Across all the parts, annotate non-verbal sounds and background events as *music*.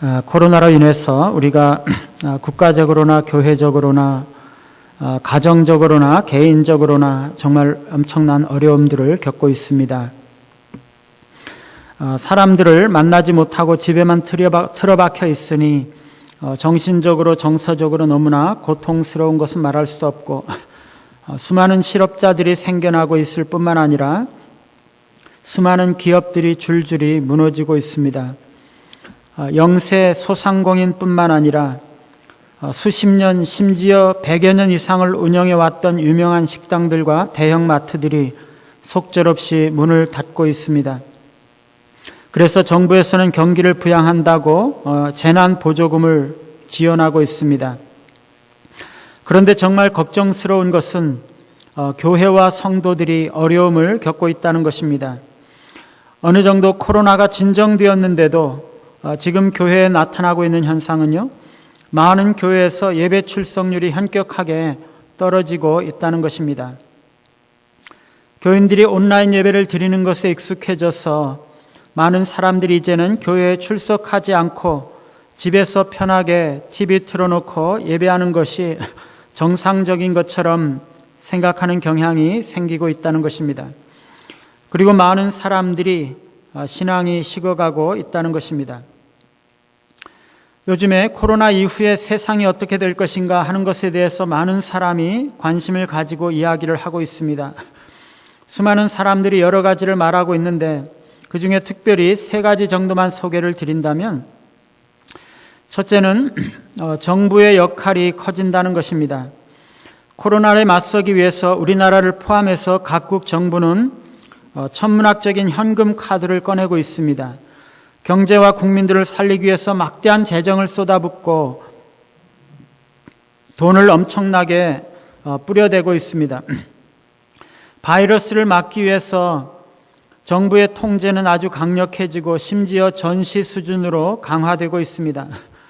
아, 코로나로 인해서 우리가 *clears throat* 아, 국가적으로나 교회적으로나 아, 가정적으로나 개인적으로나 정말 엄청난 어려움들을 겪고 있습니다. 아, 사람들을 만나지 못하고 집에만 틀어박- 틀어박혀 있으니 어, 정신적으로 정서적으로 너무나 고통스러운 것은 말할 수도 없고 어, 수많은 실업자들이 생겨나고 있을 뿐만 아니라 수많은 기업들이 줄줄이 무너지고 있습니다. 어, 영세 소상공인뿐만 아니라 어, 수십 년 심지어 백여 년 이상을 운영해 왔던 유명한 식당들과 대형 마트들이 속절없이 문을 닫고 있습니다. 그래서 정부에서는 경기를 부양한다고 어, 재난 보조금을 지원하고 있습니다. 그런데 정말 걱정스러운 것은 어, 교회와 성도들이 어려움을 겪고 있다는 것입니다. 어느 정도 코로나가 진정되었는데도 어, 지금 교회에 나타나고 있는 현상은요, 많은 교회에서 예배 출석률이 현격하게 떨어지고 있다는 것입니다. 교인들이 온라인 예배를 드리는 것에 익숙해져서 많은 사람들이 이제는 교회에 출석하지 않고 집에서 편하게 TV 틀어놓고 예배하는 것이 정상적인 것처럼 생각하는 경향이 생기고 있다는 것입니다. 그리고 많은 사람들이 아, 신앙이 식어가고 있다는 것입니다. 요즘에 코로나 이후에 세상이 어떻게 될 것인가 하는 것에 대해서 많은 사람이 관심을 가지고 이야기를 하고 있습니다. 수많은 사람들이 여러 가지를 말하고 있는데 그 중에 특별히 세 가지 정도만 소개를 드린다면 첫째는 어, 정부의 역할이 커진다는 것입니다. 코로나에 맞서기 위해서 우리나라를 포함해서 각국 정부는 어, 천문학적인 현금 카드를 꺼내고 있습니다. 경제와 국민들을 살리기 위해서 막대한 재정을 쏟아붓고 돈을 엄청나게 어, 뿌려대고 있습니다. *clears throat* 바이러스를 막기 위해서 정부의 통제는 아주 강력해지고 심지어 전시 수준으로 강화되고 있습니다.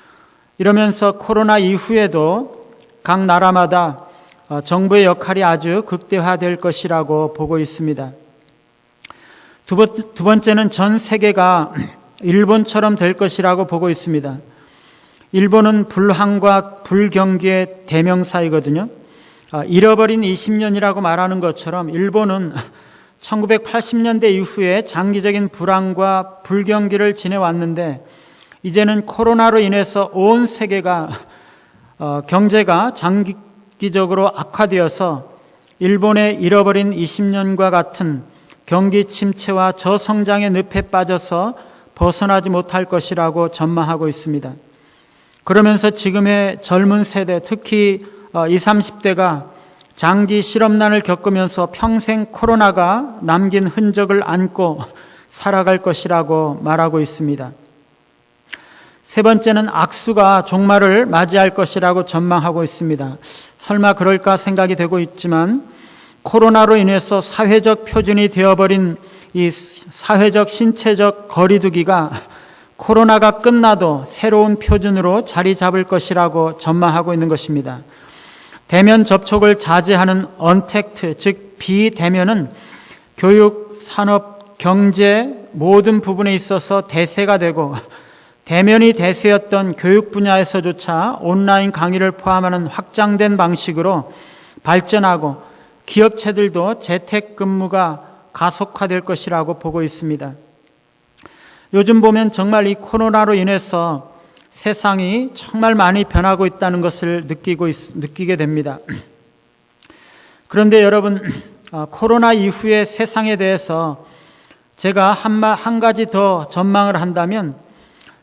*laughs* 이러면서 코로나 이후에도 각 나라마다 어, 정부의 역할이 아주 극대화될 것이라고 보고 있습니다. 두, 번, 두 번째는 전 세계가 일본처럼 될 것이라고 보고 있습니다. 일본은 불황과 불경기의 대명사이거든요. 아, 잃어버린 20년이라고 말하는 것처럼 일본은 1980년대 이후에 장기적인 불황과 불경기를 지내왔는데 이제는 코로나로 인해서 온 세계가 어, 경제가 장기적으로 악화되어서 일본의 잃어버린 20년과 같은 경기 침체와 저성장의 늪에 빠져서 벗어나지 못할 것이라고 전망하고 있습니다. 그러면서 지금의 젊은 세대, 특히 20, 30대가 장기 실업난을 겪으면서 평생 코로나가 남긴 흔적을 안고 *laughs* 살아갈 것이라고 말하고 있습니다. 세 번째는 악수가 종말을 맞이할 것이라고 전망하고 있습니다. 설마 그럴까 생각이 되고 있지만 코로나로 인해서 사회적 표준이 되어버린 이 사회적 신체적 거리두기가 코로나가 끝나도 새로운 표준으로 자리 잡을 것이라고 전망하고 있는 것입니다. 대면 접촉을 자제하는 언택트, 즉 비대면은 교육, 산업, 경제 모든 부분에 있어서 대세가 되고 대면이 대세였던 교육 분야에서조차 온라인 강의를 포함하는 확장된 방식으로 발전하고 기업체들도 재택근무가 가속화될 것이라고 보고 있습니다. 요즘 보면 정말 이 코로나로 인해서 세상이 정말 많이 변하고 있다는 것을 느끼고 있, 느끼게 됩니다. 그런데 여러분 어, 코로나 이후의 세상에 대해서 제가 한, 한 가지 더 전망을 한다면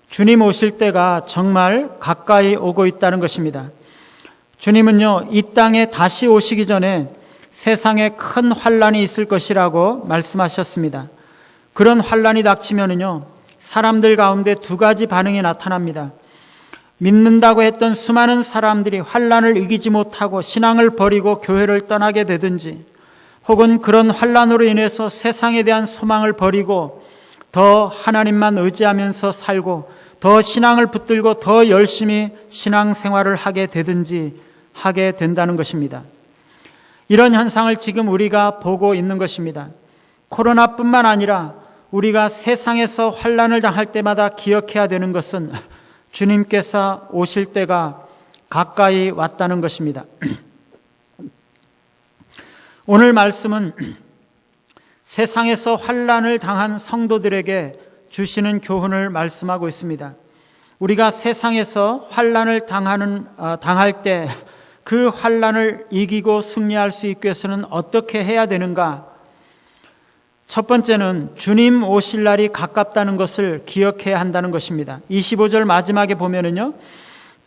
주님 오실 때가 정말 가까이 오고 있다는 것입니다. 주님은요 이 땅에 다시 오시기 전에 세상에 큰 환란이 있을 것이라고 말씀하셨습니다. 그런 환란이 닥치면은요 사람들 가운데 두 가지 반응이 나타납니다. 믿는다고 했던 수많은 사람들이 환란을 이기지 못하고 신앙을 버리고 교회를 떠나게 되든지 혹은 그런 환란으로 인해서 세상에 대한 소망을 버리고 더 하나님만 의지하면서 살고 더 신앙을 붙들고 더 열심히 신앙 생활을 하게 되든지 하게 된다는 것입니다. 이런 현상을 지금 우리가 보고 있는 것입니다. 코로나뿐만 아니라 우리가 세상에서 환란을 당할 때마다 기억해야 되는 것은 주님께서 오실 때가 가까이 왔다는 것입니다. *clears throat* 오늘 말씀은 세상에서 환란을 당한 성도들에게 주시는 교훈을 말씀하고 있습니다. 우리가 세상에서 환란을 당하는 어, 당할 때 그 환란을 이기고 승리할 수 있기 위해서는 어떻게 해야 되는가? 첫 번째는 주님 오실 날이 가깝다는 것을 기억해야 한다는 것입니다. 25절 마지막에 보면은요.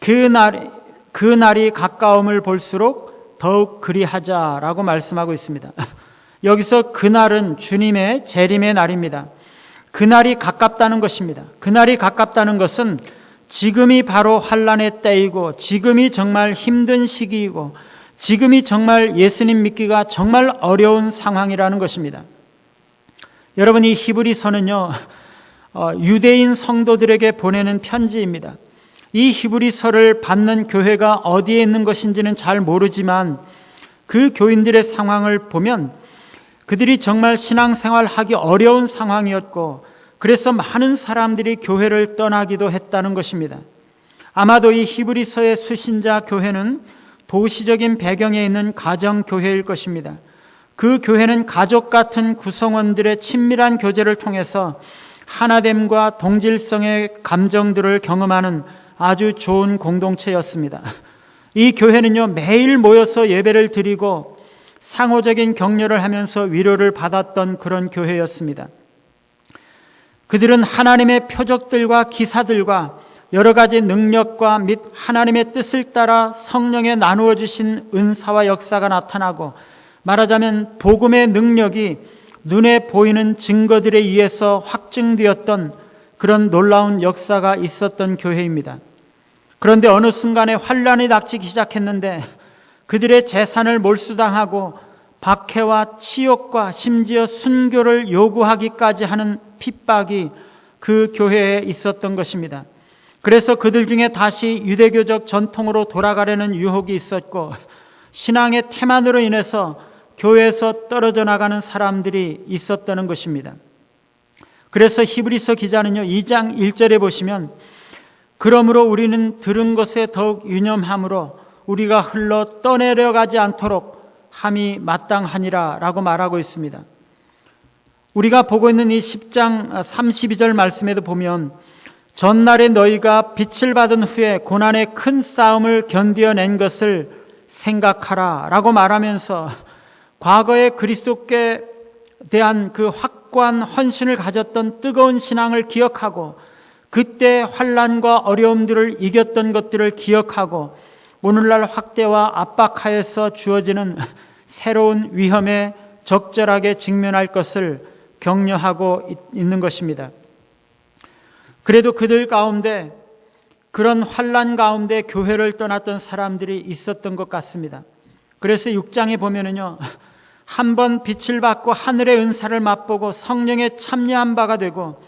그 날, 그 날이 가까움을 볼수록 더욱 그리하자라고 말씀하고 있습니다. *laughs* 여기서 그날은 주님의 재림의 날입니다. 그날이 가깝다는 것입니다. 그날이 가깝다는 것은 지금이 바로 환란의 때이고 지금이 정말 힘든 시기이고 지금이 정말 예수님 믿기가 정말 어려운 상황이라는 것입니다. 여러분 이 히브리서는요 어, 유대인 성도들에게 보내는 편지입니다. 이 히브리서를 받는 교회가 어디에 있는 것인지는 잘 모르지만 그 교인들의 상황을 보면 그들이 정말 신앙생활 하기 어려운 상황이었고 그래서 많은 사람들이 교회를 떠나기도 했다는 것입니다. 아마도 이 히브리서의 수신자 교회는 도시적인 배경에 있는 가정 교회일 것입니다. 그 교회는 가족 같은 구성원들의 친밀한 교제를 통해서 하나됨과 동질성의 감정들을 경험하는 아주 좋은 공동체였습니다. 이 교회는요, 매일 모여서 예배를 드리고 상호적인 격려를 하면서 위로를 받았던 그런 교회였습니다. 그들은 하나님의 표적들과 기사들과 여러 가지 능력과 및 하나님의 뜻을 따라 성령에 나누어 주신 은사와 역사가 나타나고 말하자면 복음의 능력이 눈에 보이는 증거들에 의해서 확증되었던 그런 놀라운 역사가 있었던 교회입니다. 그런데 어느 순간에 환란이 닥치기 시작했는데 그들의 재산을 몰수당하고 박해와 치욕과 심지어 순교를 요구하기까지 하는 핍박이 그 교회에 있었던 것입니다. 그래서 그들 중에 다시 유대교적 전통으로 돌아가려는 유혹이 있었고 신앙의 태만으로 인해서 교회에서 떨어져 나가는 사람들이 있었다는 것입니다. 그래서 히브리서 기자는요, 2장 1절에 보시면 그러므로 우리는 들은 것에 더욱 유념함으로 우리가 흘러 떠내려가지 않도록 함이 마땅하니라 라고 말하고 있습니다. 우리가 보고 있는 이 10장 32절 말씀에도 보면 전날에 너희가 빛을 받은 후에 고난의 큰 싸움을 견디어낸 것을 생각하라 라고 말하면서 과거에 그리스도께 대한 그 확고한 헌신을 가졌던 뜨거운 신앙을 기억하고 그때 환란과 어려움들을 이겼던 것들을 기억하고 오늘날 확대와 압박하여서 주어지는 새로운 위험에 적절하게 직면할 것을 격려하고 있는 것입니다. 그래도 그들 가운데 그런 환란 가운데 교회를 떠났던 사람들이 있었던 것 같습니다. 그래서 6장에 보면은요. 한 번 빛을 받고 하늘의 은사를 맛보고 성령에 참여한 바가 되고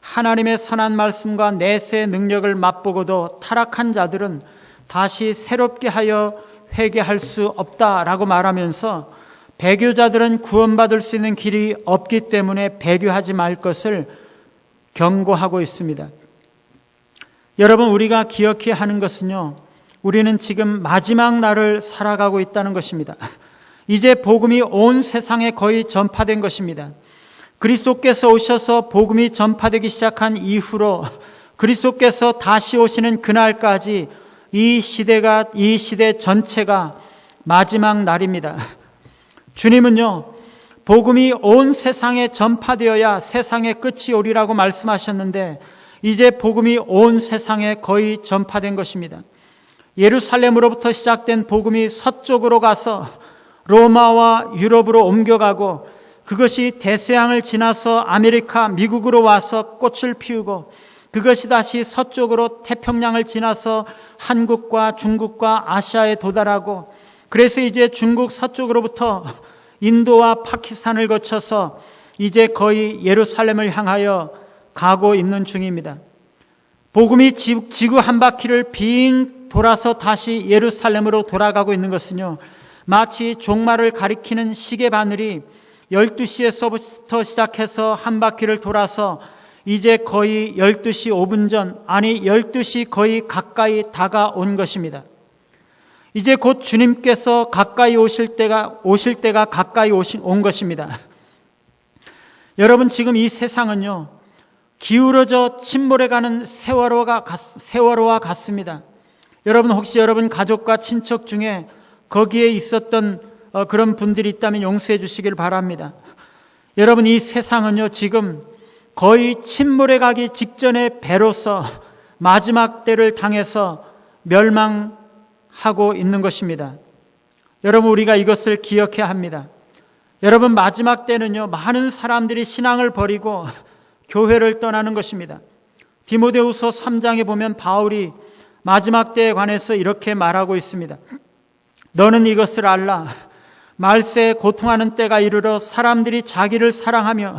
하나님의 선한 말씀과 내세의 능력을 맛보고도 타락한 자들은 다시 새롭게 하여 회개할 수 없다라고 말하면서 배교자들은 구원받을 수 있는 길이 없기 때문에 배교하지 말 것을 경고하고 있습니다. 여러분, 우리가 기억해야 하는 것은요, 우리는 지금 마지막 날을 살아가고 있다는 것입니다. *laughs* 이제 복음이 온 세상에 거의 전파된 것입니다. 그리스도께서 오셔서 복음이 전파되기 시작한 이후로 *laughs* 그리스도께서 다시 오시는 그날까지 이 시대가, 이 시대 전체가 마지막 날입니다. *laughs* 주님은요, 복음이 온 세상에 전파되어야 세상의 끝이 오리라고 말씀하셨는데, 이제 복음이 온 세상에 거의 전파된 것입니다. 예루살렘으로부터 시작된 복음이 서쪽으로 가서 로마와 유럽으로 옮겨가고 그것이 대서양을 지나서 아메리카, 미국으로 와서 꽃을 피우고 그것이 다시 서쪽으로 태평양을 지나서 한국과 중국과 아시아에 도달하고 그래서 이제 중국 서쪽으로부터 인도와 파키스탄을 거쳐서 이제 거의 예루살렘을 향하여 가고 있는 중입니다. 복음이 지구 한 바퀴를 빙 돌아서 다시 예루살렘으로 돌아가고 있는 것은요, 마치 종말을 가리키는 시계 바늘이 12시에서부터 시작해서 한 바퀴를 돌아서 이제 거의 12시 5분 전, 아니 12시 거의 가까이 다가온 것입니다. 이제 곧 주님께서 가까이 오실 때가, 오실 때가 가까이 오신, 온 것입니다. *laughs* 여러분, 지금 이 세상은요, 기울어져 침몰해가는 세월호가, 세월호와 같습니다. 여러분, 혹시 여러분 가족과 친척 중에 거기에 있었던 어, 그런 분들이 있다면 용서해 주시길 바랍니다. 여러분, 이 세상은요, 지금 거의 침몰해 가기 직전의 배로서 마지막 때를 당해서 멸망하고 있는 것입니다. 여러분, 우리가 이것을 기억해야 합니다. 여러분, 마지막 때는요, 많은 사람들이 신앙을 버리고 교회를 떠나는 것입니다. 디모데후서 3장에 보면 바울이 마지막 때에 관해서 이렇게 말하고 있습니다. 너는 이것을 알라. 말세에 고통하는 때가 이르러 사람들이 자기를 사랑하며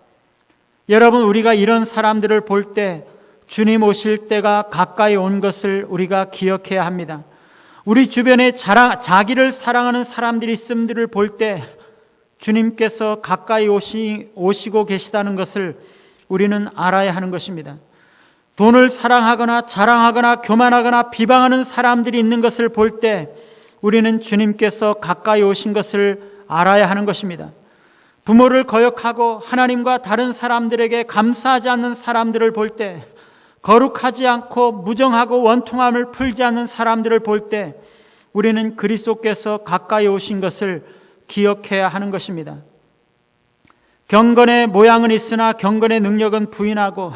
여러분, 우리가 이런 사람들을 볼 때 주님 오실 때가 가까이 온 것을 우리가 기억해야 합니다. 우리 주변에 자랑, 자기를 사랑하는 사람들이 있음들을 볼 때 주님께서 가까이 오시, 오시고 계시다는 것을 우리는 알아야 하는 것입니다. 돈을 사랑하거나 자랑하거나 교만하거나 비방하는 사람들이 있는 것을 볼 때 우리는 주님께서 가까이 오신 것을 알아야 하는 것입니다. 부모를 거역하고 하나님과 다른 사람들에게 감사하지 않는 사람들을 볼 때, 거룩하지 않고 무정하고 원통함을 풀지 않는 사람들을 볼 때, 우리는 그리스도께서 가까이 오신 것을 기억해야 하는 것입니다. 경건의 모양은 있으나 경건의 능력은 부인하고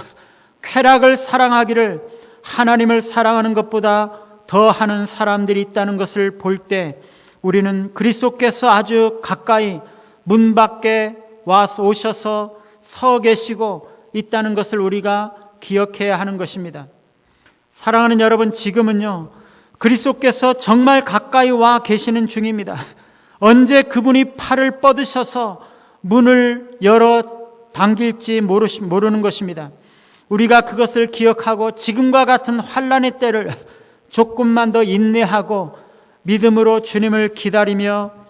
쾌락을 사랑하기를 하나님을 사랑하는 것보다 더 하는 사람들이 있다는 것을 볼 때 우리는 그리스도께서 아주 가까이 문 밖에 와서 오셔서 서 계시고 있다는 것을 우리가 기억해야 하는 것입니다. 사랑하는 여러분, 지금은요, 그리스도께서 정말 가까이 와 계시는 중입니다. 언제 그분이 팔을 뻗으셔서 문을 열어 당길지 모르는 것입니다. 우리가 그것을 기억하고 지금과 같은 환란의 때를 조금만 더 인내하고 믿음으로 주님을 기다리며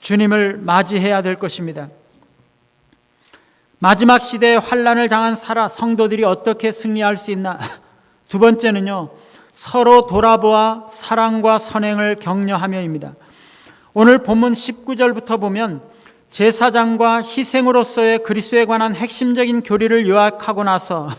주님을 맞이해야 될 것입니다. 마지막 시대에 환란을 당한 사라 성도들이 어떻게 승리할 수 있나? *laughs* 두 번째는요. 서로 돌아보아 사랑과 선행을 격려하며입니다. 오늘 본문 19절부터 보면 제사장과 희생으로서의 그리스도에 관한 핵심적인 교리를 요약하고 나서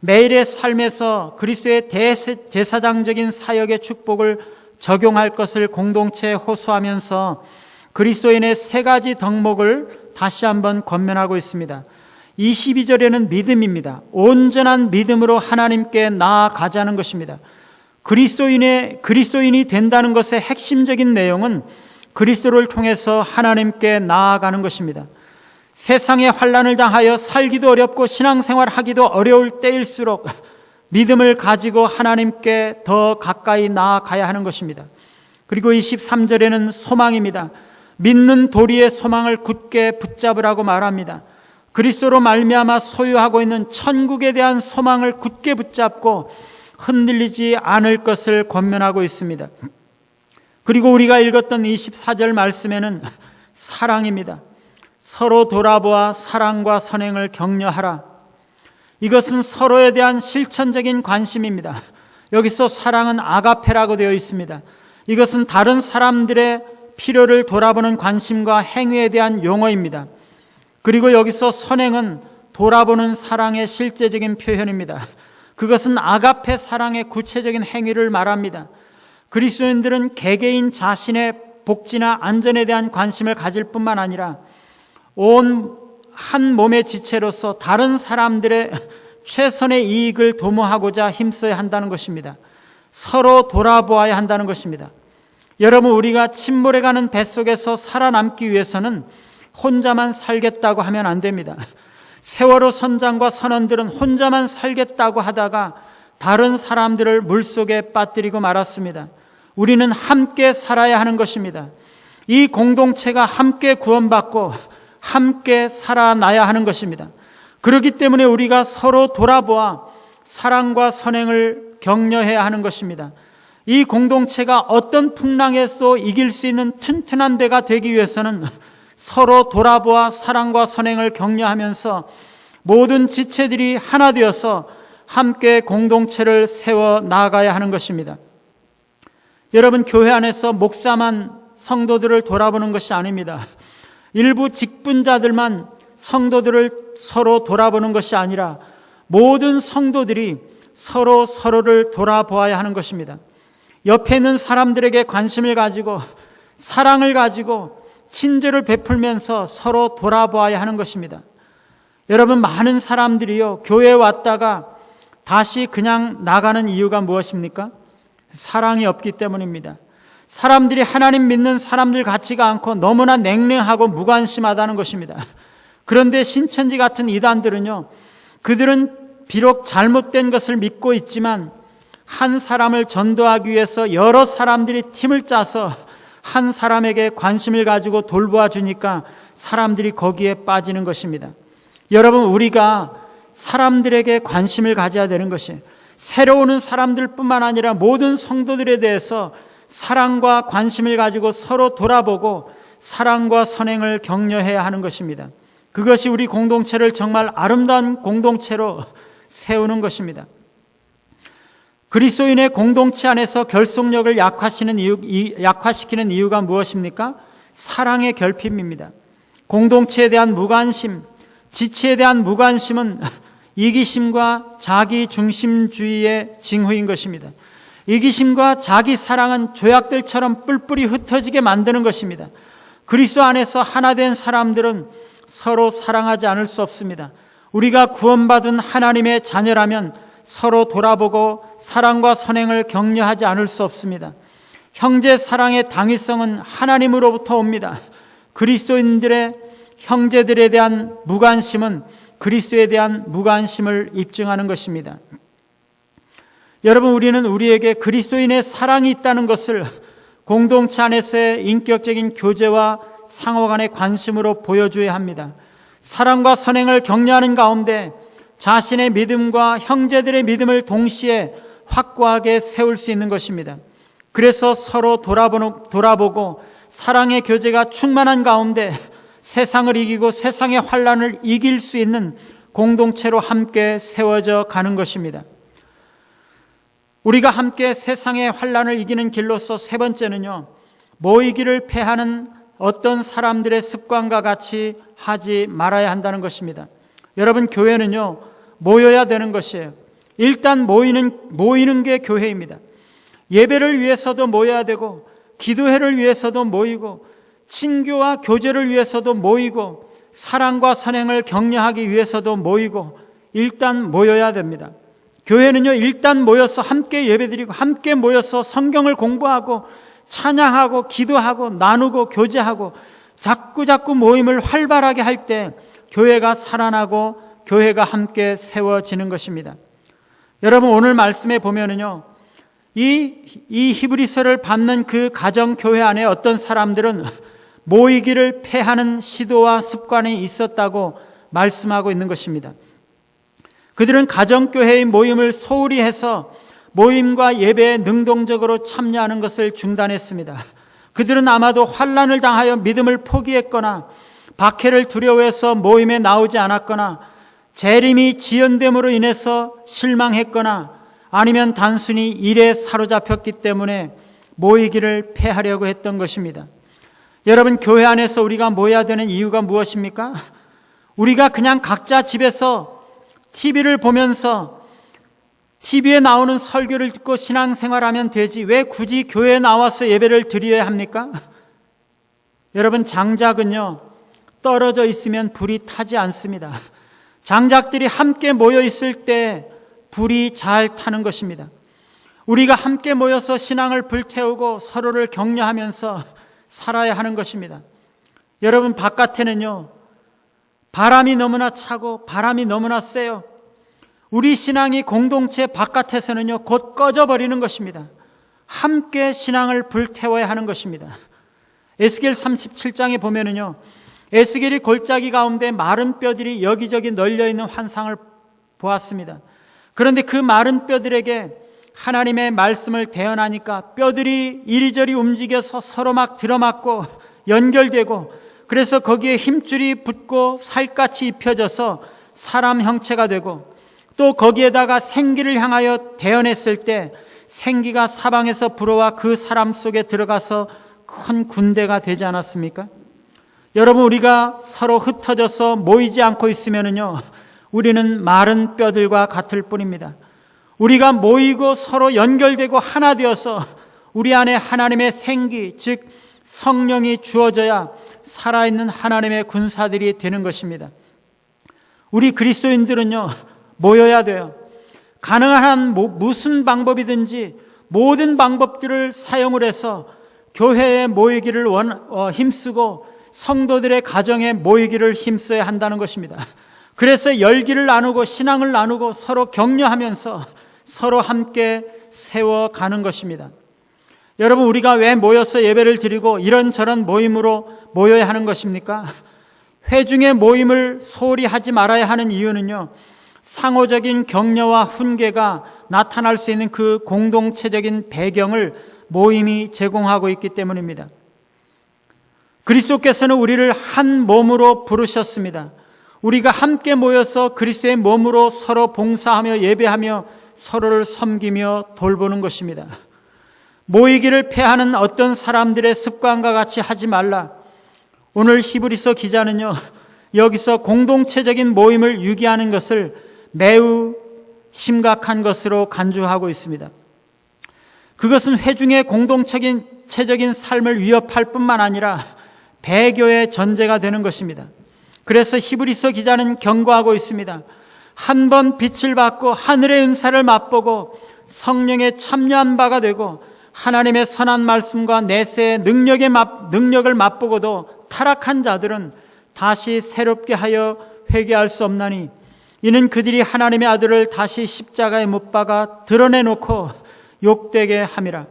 매일의 삶에서 그리스도의 대제사장적인 사역의 축복을 적용할 것을 공동체에 호소하면서 그리스도인의 세 가지 덕목을 다시 한번 권면하고 있습니다. 22절에는 믿음입니다. 온전한 믿음으로 하나님께 나아가자는 것입니다. 그리스도인의 그리스도인이 된다는 것의 핵심적인 내용은 그리스도를 통해서 하나님께 나아가는 것입니다. 세상의 환란을 당하여 살기도 어렵고 신앙생활 하기도 어려울 때일수록 믿음을 가지고 하나님께 더 가까이 나아가야 하는 것입니다. 그리고 23절에는 소망입니다. 믿는 도리의 소망을 굳게 붙잡으라고 말합니다. 그리스도로 말미암아 소유하고 있는 천국에 대한 소망을 굳게 붙잡고 흔들리지 않을 것을 권면하고 있습니다. 그리고 우리가 읽었던 24절 말씀에는 *laughs* 사랑입니다. 서로 돌아보아 사랑과 선행을 격려하라. 이것은 서로에 대한 실천적인 관심입니다. 여기서 사랑은 아가페라고 되어 있습니다. 이것은 다른 사람들의 필요를 돌아보는 관심과 행위에 대한 용어입니다. 그리고 여기서 선행은 돌아보는 사랑의 실제적인 표현입니다. 그것은 아가페 사랑의 구체적인 행위를 말합니다. 그리스도인들은 개개인 자신의 복지나 안전에 대한 관심을 가질 뿐만 아니라 온 한 몸의 지체로서 다른 사람들의 최선의 이익을 도모하고자 힘써야 한다는 것입니다. 서로 돌아보아야 한다는 것입니다. 여러분, 우리가 침몰해 가는 뱃속에서 살아남기 위해서는 혼자만 살겠다고 하면 안 됩니다. 세월호 선장과 선원들은 혼자만 살겠다고 하다가 다른 사람들을 물속에 빠뜨리고 말았습니다. 우리는 함께 살아야 하는 것입니다. 이 공동체가 함께 구원받고 함께 살아나야 하는 것입니다. 그렇기 때문에 우리가 서로 돌아보아 사랑과 선행을 격려해야 하는 것입니다. 이 공동체가 어떤 풍랑에서도 이길 수 있는 튼튼한 데가 되기 위해서는 서로 돌아보아 사랑과 선행을 격려하면서 모든 지체들이 하나 되어서 함께 공동체를 세워 나가야 하는 것입니다. 여러분, 교회 안에서 목사만 성도들을 돌아보는 것이 아닙니다. 일부 직분자들만 성도들을 서로 돌아보는 것이 아니라 모든 성도들이 서로 서로를 돌아보아야 하는 것입니다. 옆에 있는 사람들에게 관심을 가지고 사랑을 가지고 친절을 베풀면서 서로 돌아보아야 하는 것입니다. 여러분, 많은 사람들이요, 교회에 왔다가 다시 그냥 나가는 이유가 무엇입니까? 사랑이 없기 때문입니다. 사람들이 하나님 믿는 사람들 같지가 않고 너무나 냉랭하고 무관심하다는 것입니다. 그런데 신천지 같은 이단들은요, 그들은 비록 잘못된 것을 믿고 있지만 한 사람을 전도하기 위해서 여러 사람들이 팀을 짜서 한 사람에게 관심을 가지고 돌보아 주니까 사람들이 거기에 빠지는 것입니다. 여러분, 우리가 사람들에게 관심을 가져야 되는 것이 새로 오는 사람들 뿐만 아니라 모든 성도들에 대해서 사랑과 관심을 가지고 서로 돌아보고 사랑과 선행을 격려해야 하는 것입니다. 그것이 우리 공동체를 정말 아름다운 공동체로 세우는 것입니다. 그리스도인의 공동체 안에서 결속력을 약화시키는, 이유, 약화시키는 이유가 무엇입니까? 사랑의 결핍입니다. 공동체에 대한 무관심, 지체에 대한 무관심은 *laughs* 이기심과 자기 중심주의의 징후인 것입니다. 이기심과 자기 사랑은 조약들처럼 뿔뿔이 흩어지게 만드는 것입니다. 그리스도 안에서 하나 된 사람들은 서로 사랑하지 않을 수 없습니다. 우리가 구원받은 하나님의 자녀라면 서로 돌아보고 사랑과 선행을 격려하지 않을 수 없습니다. 형제 사랑의 당위성은 하나님으로부터 옵니다. 그리스도인들의 형제들에 대한 무관심은 그리스도에 대한 무관심을 입증하는 것입니다. 여러분, 우리는 우리에게 그리스도인의 사랑이 있다는 것을 공동체 안에서의 인격적인 교제와 상호 간의 관심으로 보여줘야 합니다. 사랑과 선행을 격려하는 가운데 자신의 믿음과 형제들의 믿음을 동시에 확고하게 세울 수 있는 것입니다. 그래서 서로 돌아보고 사랑의 교제가 충만한 가운데 세상을 이기고 세상의 환란을 이길 수 있는 공동체로 함께 세워져 가는 것입니다. 우리가 함께 세상의 환란을 이기는 길로서 세 번째는요. 모이기를 패하는 어떤 사람들의 습관과 같이 하지 말아야 한다는 것입니다. 여러분 교회는요. 모여야 되는 것이에요. 일단 모이는 모이는 게 교회입니다. 예배를 위해서도 모여야 되고 기도회를 위해서도 모이고 친교와 교제를 위해서도 모이고 사랑과 선행을 격려하기 위해서도 모이고 일단 모여야 됩니다. 교회는요, 일단 모여서 함께 예배드리고 함께 모여서 성경을 공부하고 찬양하고 기도하고 나누고 교제하고 자꾸 자꾸 모임을 활발하게 할 때 교회가 살아나고 교회가 함께 세워지는 것입니다. 여러분 오늘 말씀에 보면은요. 이, 이 히브리서를 받는 그 가정 교회 안에 어떤 사람들은 *laughs* 모이기를 패하는 시도와 습관이 있었다고 말씀하고 있는 것입니다. 그들은 가정교회의 모임을 소홀히 해서 모임과 예배에 능동적으로 참여하는 것을 중단했습니다. 그들은 아마도 환란을 당하여 믿음을 포기했거나 박해를 두려워해서 모임에 나오지 않았거나 재림이 지연됨으로 인해서 실망했거나 아니면 단순히 일에 사로잡혔기 때문에 모이기를 패하려고 했던 것입니다. 여러분, 교회 안에서 우리가 모여야 되는 이유가 무엇입니까? 우리가 그냥 각자 집에서 TV를 보면서 TV에 나오는 설교를 듣고 신앙생활하면 되지 왜 굳이 교회에 나와서 예배를 드려야 합니까? 여러분 장작은요 떨어져 있으면 불이 타지 않습니다. 장작들이 함께 모여 있을 때 불이 잘 타는 것입니다. 우리가 함께 모여서 신앙을 불태우고 서로를 격려하면서 살아야 하는 것입니다. 여러분 바깥에는요 바람이 너무나 차고 바람이 너무나 세요. 우리 신앙이 공동체 바깥에서는요, 곧 꺼져버리는 것입니다. 함께 신앙을 불태워야 하는 것입니다. 에스겔 37장에 보면은요, 에스겔이 골짜기 가운데 마른 뼈들이 여기저기 널려 있는 환상을 보았습니다. 그런데 그 마른 뼈들에게 하나님의 말씀을 대언하니까 뼈들이 이리저리 움직여서 서로 막 들어맞고 연결되고 그래서 거기에 힘줄이 붙고 살같이 입혀져서 사람 형체가 되고 또 거기에다가 생기를 향하여 대언했을 때 생기가 사방에서 불어와 그 사람 속에 들어가서 큰 군대가 되지 않았습니까? 여러분 우리가 서로 흩어져서 모이지 않고 있으면은요 우리는 마른 뼈들과 같을 뿐입니다. 우리가 모이고 서로 연결되고 하나 되어서 우리 안에 하나님의 생기 즉 성령이 주어져야 살아있는 하나님의 군사들이 되는 것입니다. 우리 그리스도인들은요 모여야 돼요. 가능한 무슨 방법이든지 모든 방법들을 사용을 해서 교회에 모이기를 원, 어, 힘쓰고 성도들의 가정에 모이기를 힘써야 한다는 것입니다. 그래서 열기를 나누고 신앙을 나누고 서로 격려하면서 서로 함께 세워가는 것입니다. 여러분, 우리가 왜 모여서 예배를 드리고 이런저런 모임으로 모여야 하는 것입니까? 회중의 모임을 소홀히 하지 말아야 하는 이유는요, 상호적인 격려와 훈계가 나타날 수 있는 그 공동체적인 배경을 모임이 제공하고 있기 때문입니다. 그리스도께서는 우리를 한 몸으로 부르셨습니다. 우리가 함께 모여서 그리스도의 몸으로 서로 봉사하며 예배하며 서로를 섬기며 돌보는 것입니다. 모이기를 패하는 어떤 사람들의 습관과 같이 하지 말라. 오늘 히브리서 기자는요, 여기서 공동체적인 모임을 유기하는 것을 매우 심각한 것으로 간주하고 있습니다. 그것은 회중의 공동체적인 체적인 삶을 위협할 뿐만 아니라 배교의 전제가 되는 것입니다. 그래서 히브리서 기자는 경고하고 있습니다. 한 번 빛을 받고 하늘의 은사를 맛보고 성령에 참여한 바가 되고 하나님의 선한 말씀과 내세의 능력의 맛, 능력을 맛보고도 타락한 자들은 다시 새롭게 하여 회개할 수 없나니 이는 그들이 하나님의 아들을 다시 십자가에 못 박아 드러내놓고 욕되게 함이라.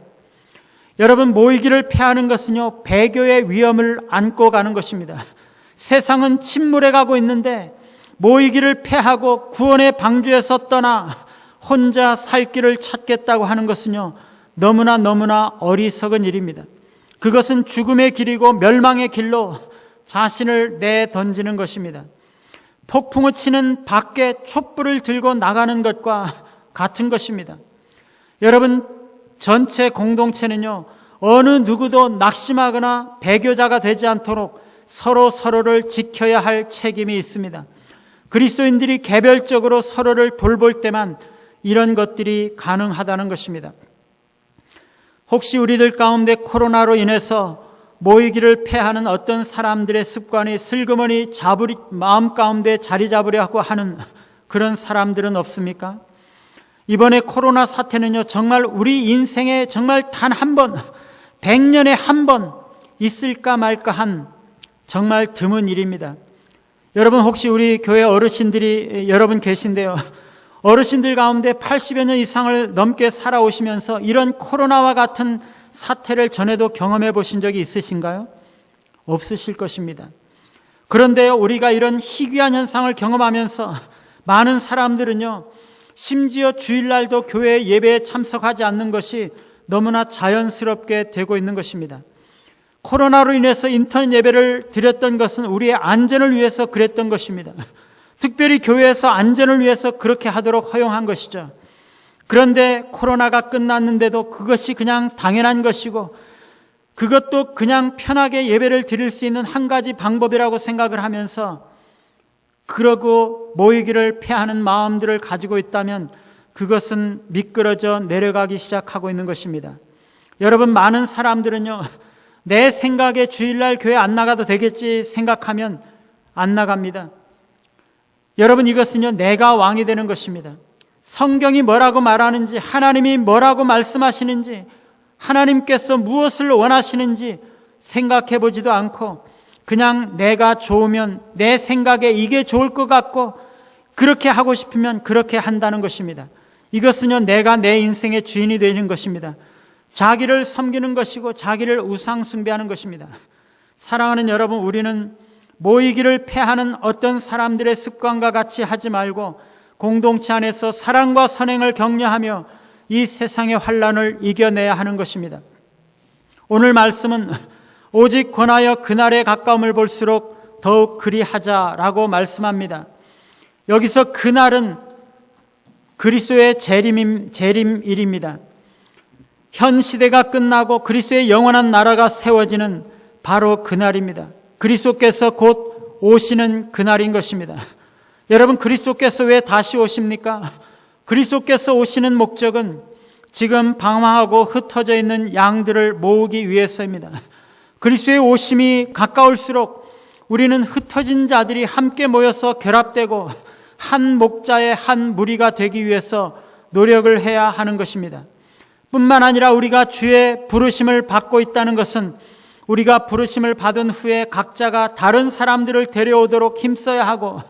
여러분 모이기를 패하는 것은요 배교의 위험을 안고 가는 것입니다. 세상은 침몰해 가고 있는데 모이기를 패하고 구원의 방주에서 떠나 혼자 살 길을 찾겠다고 하는 것은요 너무나 너무나 어리석은 일입니다. 그것은 죽음의 길이고 멸망의 길로 자신을 내던지는 것입니다. 폭풍을 치는 밖에 촛불을 들고 나가는 것과 같은 것입니다. 여러분, 전체 공동체는요, 어느 누구도 낙심하거나 배교자가 되지 않도록 서로 서로를 지켜야 할 책임이 있습니다. 그리스도인들이 개별적으로 서로를 돌볼 때만 이런 것들이 가능하다는 것입니다. 혹시 우리들 가운데 코로나로 인해서 모이기를 패하는 어떤 사람들의 습관이 슬그머니 잡으리, 마음 가운데 자리 잡으려고 하는 그런 사람들은 없습니까? 이번에 코로나 사태는요, 정말 우리 인생에 정말 단 한 번, 백년에 한 번 있을까 말까 한 정말 드문 일입니다. 여러분 혹시 우리 교회 어르신들이 여러분 계신데요. 어르신들 가운데 80여 년 이상을 넘게 살아오시면서 이런 코로나와 같은 사태를 전에도 경험해 보신 적이 있으신가요? 없으실 것입니다. 그런데요, 우리가 이런 희귀한 현상을 경험하면서 많은 사람들은요, 심지어 주일날도 교회 예배에 참석하지 않는 것이 너무나 자연스럽게 되고 있는 것입니다. 코로나로 인해서 인터넷 예배를 드렸던 것은 우리의 안전을 위해서 그랬던 것입니다. 특별히 교회에서 안전을 위해서 그렇게 하도록 허용한 것이죠. 그런데 코로나가 끝났는데도 그것이 그냥 당연한 것이고 그것도 그냥 편하게 예배를 드릴 수 있는 한 가지 방법이라고 생각을 하면서 그러고 모이기를 패하는 마음들을 가지고 있다면 그것은 미끄러져 내려가기 시작하고 있는 것입니다. 여러분, 많은 사람들은요, 내 생각에 주일날 교회 안 나가도 되겠지 생각하면 안 나갑니다. 여러분, 이것은요, 내가 왕이 되는 것입니다. 성경이 뭐라고 말하는지, 하나님이 뭐라고 말씀하시는지, 하나님께서 무엇을 원하시는지 생각해 보지도 않고 그냥 내가 좋으면 내 생각에 이게 좋을 것 같고 그렇게 하고 싶으면 그렇게 한다는 것입니다. 이것은요, 내가 내 인생의 주인이 되는 것입니다. 자기를 섬기는 것이고 자기를 우상숭배하는 것입니다. 사랑하는 여러분, 우리는 모이기를 패하는 어떤 사람들의 습관과 같이 하지 말고 공동체 안에서 사랑과 선행을 격려하며 이 세상의 환란을 이겨내야 하는 것입니다. 오늘 말씀은 오직 권하여 그날에 가까움을 볼수록 더욱 그리하자라고 말씀합니다. 여기서 그날은 그리스도의 재림, 재림일입니다. 현 시대가 끝나고 그리스도의 영원한 나라가 세워지는 바로 그날입니다. 그리스도께서 곧 오시는 그날인 것입니다. *laughs* 여러분, 그리스도께서 왜 다시 오십니까? *laughs* 그리스도께서 오시는 목적은 지금 방황하고 흩어져 있는 양들을 모으기 위해서입니다. *laughs* 그리스도의 오심이 가까울수록 우리는 흩어진 자들이 함께 모여서 결합되고 한 목자의 한 무리가 되기 위해서 노력을 해야 하는 것입니다. 뿐만 아니라 우리가 주의 부르심을 받고 있다는 것은 우리가 부르심을 받은 후에 각자가 다른 사람들을 데려오도록 힘써야 하고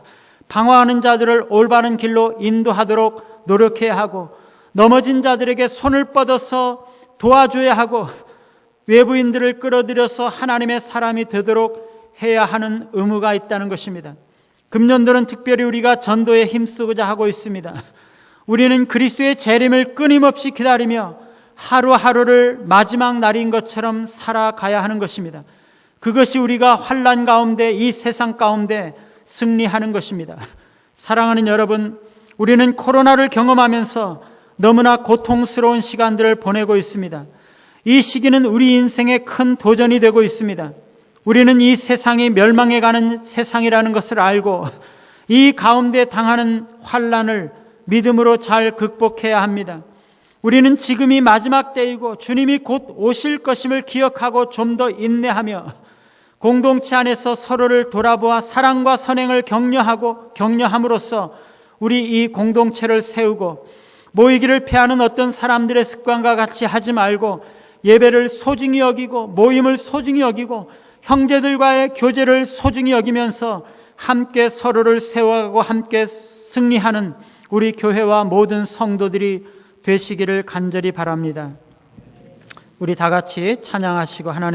방황하는 자들을 올바른 길로 인도하도록 노력해야 하고 넘어진 자들에게 손을 뻗어서 도와줘야 하고 외부인들을 끌어들여서 하나님의 사람이 되도록 해야 하는 의무가 있다는 것입니다. 금년도는 특별히 우리가 전도에 힘쓰고자 하고 있습니다. 우리는 그리스도의 재림을 끊임없이 기다리며 하루하루를 마지막 날인 것처럼 살아가야 하는 것입니다. 그것이 우리가 환란 가운데 이 세상 가운데 승리하는 것입니다. 사랑하는 여러분, 우리는 코로나를 경험하면서 너무나 고통스러운 시간들을 보내고 있습니다. 이 시기는 우리 인생의 큰 도전이 되고 있습니다. 우리는 이 세상이 멸망해 가는 세상이라는 것을 알고 이 가운데 당하는 환란을 믿음으로 잘 극복해야 합니다. 우리는 지금이 마지막 때이고 주님이 곧 오실 것임을 기억하고 좀 더 인내하며 공동체 안에서 서로를 돌아보아 사랑과 선행을 격려하고 격려함으로써 우리 이 공동체를 세우고 모이기를 패하는 어떤 사람들의 습관과 같이 하지 말고 예배를 소중히 여기고 모임을 소중히 여기고 형제들과의 교제를 소중히 여기면서 함께 서로를 세워가고 함께 승리하는 우리 교회와 모든 성도들이 되시기를 간절히 바랍니다. 우리 다 같이 찬양하시고 하나님